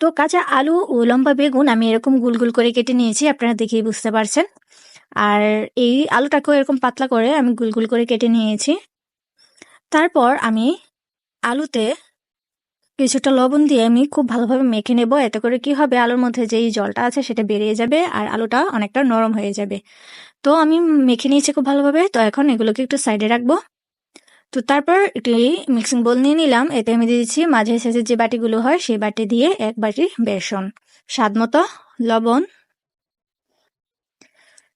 তো কাঁচা আলু ও লম্বা বেগুন আমি এরকম গুল গুল করে কেটে নিয়েছি, আপনারা দেখেই বুঝতে পারছেন। আর এই আলুটাকেও এরকম পাতলা করে আমি গুল গুল করে কেটে নিয়েছি। তারপর আমি আলুতে কিছুটা লবণ দিয়ে আমি খুব ভালোভাবে মেখে নেব, এতে করে কি হবে, আলুর মধ্যে যেই জলটা আছে সেটা বেরিয়ে যাবে আর আলুটা অনেকটা নরম হয়ে যাবে। তো আমি মেখে নিয়েছি খুব ভালোভাবে, তো এখন এগুলোকে একটু সাইডে রাখব। তো তারপর একটি মিক্সিং বোল নিয়ে নিলাম। এতে আমি দিয়ে দিচ্ছি মাঝে সাইজের যে বাটিগুলো হয়, সেই বাটি দিয়ে এক বাটি বেসন। স্বাদ মতো লবণ,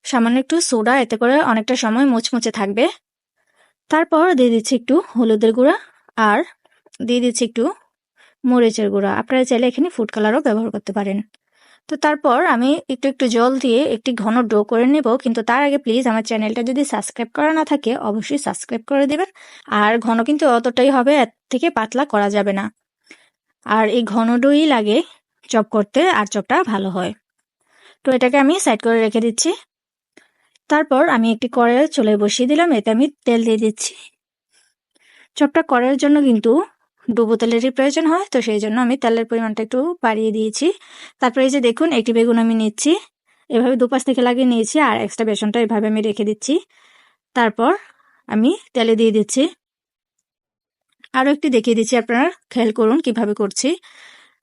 সামান্য একটু সোডা, এতে করে অনেকটা সময় মুচমুচে থাকবে। তারপর দিয়ে দিচ্ছি একটু হলুদের গুঁড়া আর দিয়ে দিচ্ছি একটু মরিচের গুঁড়া। আপনারা চাইলে এখানে ফুড কালারও ব্যবহার করতে পারেন। তো তারপর আমি একটু একটু জল দিয়ে একটি ঘন ডো করে নেব। কিন্তু তার আগে প্লিজ আমার চ্যানেলটা যদি সাবস্ক্রাইব করা না থাকে, অবশ্যই সাবস্ক্রাইব করে দেবেন। আর ঘন কিন্তু অতটাই হবে, এর থেকে পাতলা করা যাবে না। আর এই ঘন ডোই লাগে চপ করতে, আর চপটা ভালো হয়। তো এটাকে আমি সাইড করে রেখে দিচ্ছি। তারপর আমি একটি কড়াইয়ে চলে বসিয়ে দিলাম, এতে আমি তেল দিয়ে দিচ্ছি। চপটা করার জন্য কিন্তু ডুবো তেলেরই প্রয়োজন হয়, তো সেই জন্য আমি তেলের পরিমাণটা একটু বাড়িয়ে দিয়েছি। তারপরে এই যে দেখুন, একটি বেগুন আমি নিচ্ছি। এভাবে দুপাশ থেকে লাগিয়ে নিয়েছি আর এক্সট্রা বেসনটা এভাবে আমি রেখে দিচ্ছি। তারপর আমি তেলে দিয়ে দিচ্ছি। আরও একটি দেখিয়ে দিচ্ছি আপনারা, খেয়াল করুন কীভাবে করছি।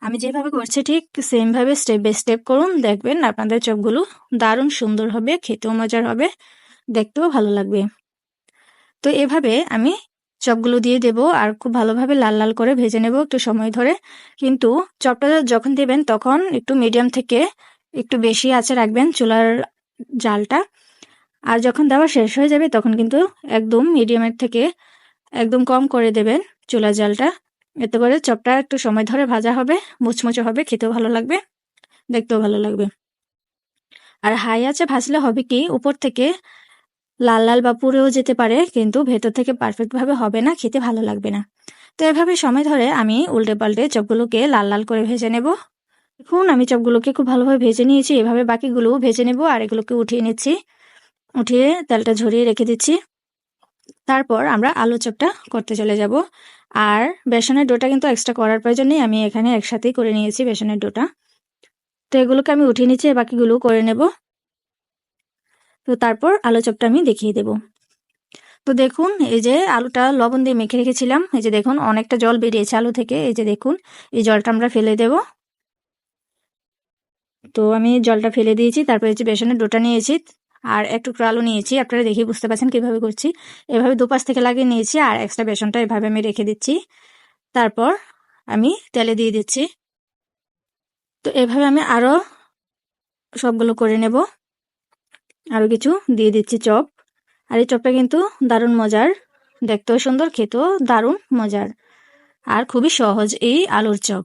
আমি যেভাবে করছি ঠিক সেমভাবে স্টেপ বাই স্টেপ করুন, দেখবেন আপনাদের চপগুলো দারুণ সুন্দর হবে, খেতেও মজার হবে, দেখতেও ভালো লাগবে। তো এভাবে আমি চপগুলো দিয়ে দেব আর খুব ভালোভাবে লাল লাল করে ভেজে নেব একটু সময় ধরে। কিন্তু চপটা যখন দেবেন তখন একটু মিডিয়াম থেকে একটু বেশি আছে রাখবেন চুলার জালটা। আর যখন দেওয়া শেষ হয়ে যাবে তখন কিন্তু একদম মিডিয়ামের থেকে একদম কম করে দেবেন চুলার জালটা। এতে করে চপটা একটু সময় ধরে ভাজা হবে, মুচমুচে হবে, খেতেও ভালো লাগবে, দেখতেও ভালো লাগবে। আর হাই আছে ভাজলে হবে কি, উপর থেকে লাল লাল বা পুড়েও যেতে পারে, কিন্তু ভেতর থেকে পারফেক্ট ভাবে হবে না, খেতে ভালো লাগবে না। তো এভাবে সময় ধরে আমি উল্টে পাল্টে চপগুলোকে লাল লাল করে ভেজে নেব। দেখুন, আমি চপগুলোকে খুব ভালোভাবে ভেজে নিয়েছি, এভাবে বাকিগুলোও ভেজে নেব আর এগুলোকে উঠিয়ে নিচ্ছি। উঠিয়ে তেলটা ঝরিয়ে রেখে দিচ্ছি। তারপর আমরা আলু চপটা করতে চলে যাব। আর বেসনের ডোটা কিন্তু এক্সট্রা করার প্রয়োজন নেই, আমি এখানে একসাথেই করে নিয়েছি বেসনের ডোটা। তো এগুলোকে আমি উঠিয়ে নিচ্ছি বাকিগুলো করে নেব। তো তারপর আলু চপটা আমি দেখিয়ে দেব। তো দেখুন, এই যে আলুটা লবণ দিয়ে মেখে রেখেছিলাম। এই যে দেখুন, অনেকটা জল বেরিয়েছে আলু থেকে। এই যে দেখুন, এই জলটা আমরা ফেলে দেব। তো আমি জলটা ফেলে দিয়েছি, তারপরে যে বেসনের ডোটা নিয়েছি, আর একটু আলু নিয়েছি। আপনারা দেখে বুঝতে পারছেন কীভাবে করছি। এভাবে দুপাশ থেকে লাগিয়ে নিয়েছি, আর এক্সট্রা বেসনটা এভাবে আমি রেখে দিচ্ছি। তারপর আমি তেলে দিয়ে দিচ্ছি। তো এভাবে আমি আরও সবগুলো করে নেব। আরও কিছু দিয়ে দিচ্ছি চপ। আর এই চপটা কিন্তু দারুণ মজার। দেখতেও সুন্দর, খেতেও দারুণ মজার। আর খুবই সহজ এই আলুর চপ।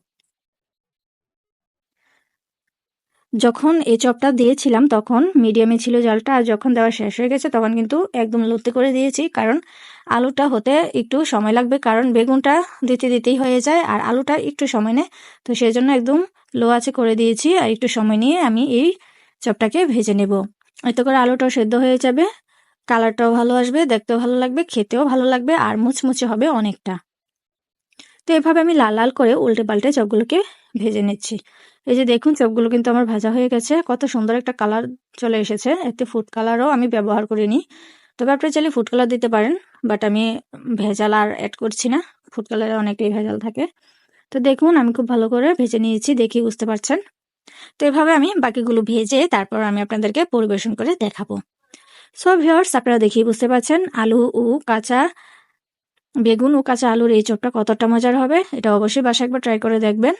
যখন এই চপটা দিয়েছিলাম তখন মিডিয়ামে ছিল জলটা, আর যখন দেওয়া শেষ হয়ে গেছে তখন কিন্তু একদম লুতে করে দিয়েছি, কারণ আলুটা হতে একটু সময় লাগবে, কারণ বেগুনটা দিতে দিতেই হয়ে যায়, আর আলুটা একটু সময় নেয়। তো সেই জন্য একদম লো আছে করে দিয়েছি, আর একটু সময় নিয়ে আমি এই চপটাকে ভেজে নেব। এতে করে আলুটাও সেদ্ধ হয়ে যাবে, কালারটাও ভালো আসবে, দেখতেও ভালো লাগবে, খেতেও ভালো লাগবে আর মুচমুচে হবে অনেকটা। তো এভাবে আমি লাল লাল করে উল্টে পাল্টে চপগুলোকে ভেজে নিচ্ছি। এই যে দেখুন, চপগুলো কিন্তু আমার ভাজা হয়ে গেছে, কত সুন্দর একটা কালার চলে এসেছে। এতে ফুড কালারও আমি ব্যবহার করিনি। তবে আপনি চাইলে ফুড কালার দিতে পারেন বাট আমি ভেজাল আর অ্যাড করছি না। ফুড কালারে অনেকটাই ভেজাল থাকে। তো দেখুন, আমি খুব ভালো করে ভেজে নিয়েছি, দেখি বুঝতে পারছেন। তো এভাবে আমি বাকিগুলো ভেজে তারপর আমি আপনাদেরকে পরিবেশন করে দেখাবো। সো ভিওর্স আপনারা দেখেই বুঝতে পারছেন আলু ও কাঁচা, বেগুন ও কাঁচা আলুর এই চপটা কতটা মজার হবে, এটা অবশ্যই বাসা একবার ট্রাই করে দেখবেন।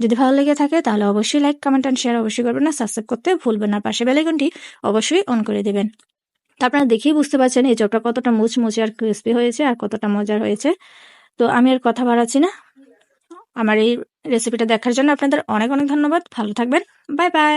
যদি ভালো লেগে থাকে তাহলে অবশ্যই লাইক কমেন্ট অ্যান্ড শেয়ার অবশ্যই করবেন না সাবস্ক্রাইব করতে ভুলবেন না। পাশে বেলাইকনটি অবশ্যই অন করে দেবেন। তো আপনারা দেখেই বুঝতে পারছেন এই চপটা কতটা মুচমুচে আর ক্রিস্পি হয়েছে আর কতটা মজার হয়েছে। তো আমি আর কথা বাড়াচ্ছি না। আমার এই রেসিপিটা দেখার জন্য আপনাদের অনেক অনেক ধন্যবাদ। ভালো থাকবেন। Bye bye